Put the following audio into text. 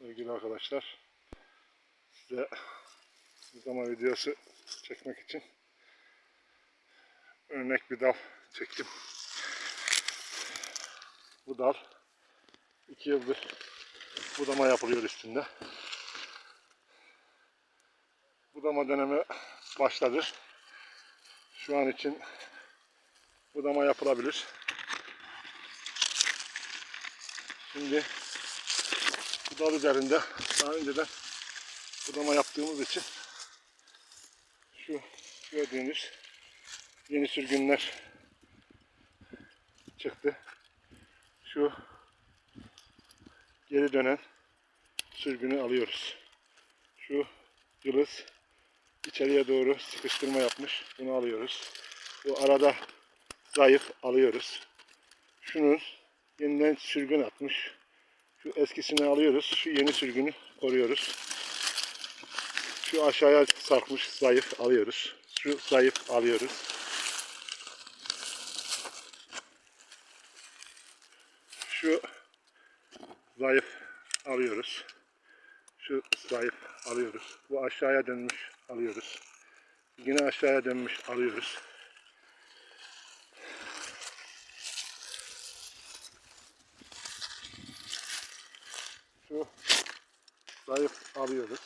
sevgili arkadaşlar. Size zaman videosu çekmek için örnek bir dal çektim. Bu dal iki yıldır budama yapılıyor üstünde. Budama dönemi başladı. Şu an için budama yapılabilir. Şimdi bu dal üzerinde daha önceden budama yaptığımız için şu gördüğünüz yeni sürgünler çıktı. Şu geri dönen sürgünü alıyoruz. Şu yıldız içeriye doğru sıkıştırma yapmış. Bunu alıyoruz. Bu arada zayıf alıyoruz. Şunun yeniden sürgün atmış. Şu eskisini alıyoruz. Şu yeni sürgünü koruyoruz. Şu aşağıya sarkmış zayıf alıyoruz. Şu zayıf alıyoruz. Şu zayıf alıyoruz. Şu zayıf alıyoruz. Bu aşağıya dönmüş alıyoruz. Yine aşağıya dönmüş alıyoruz. Şu zayıf alıyoruz.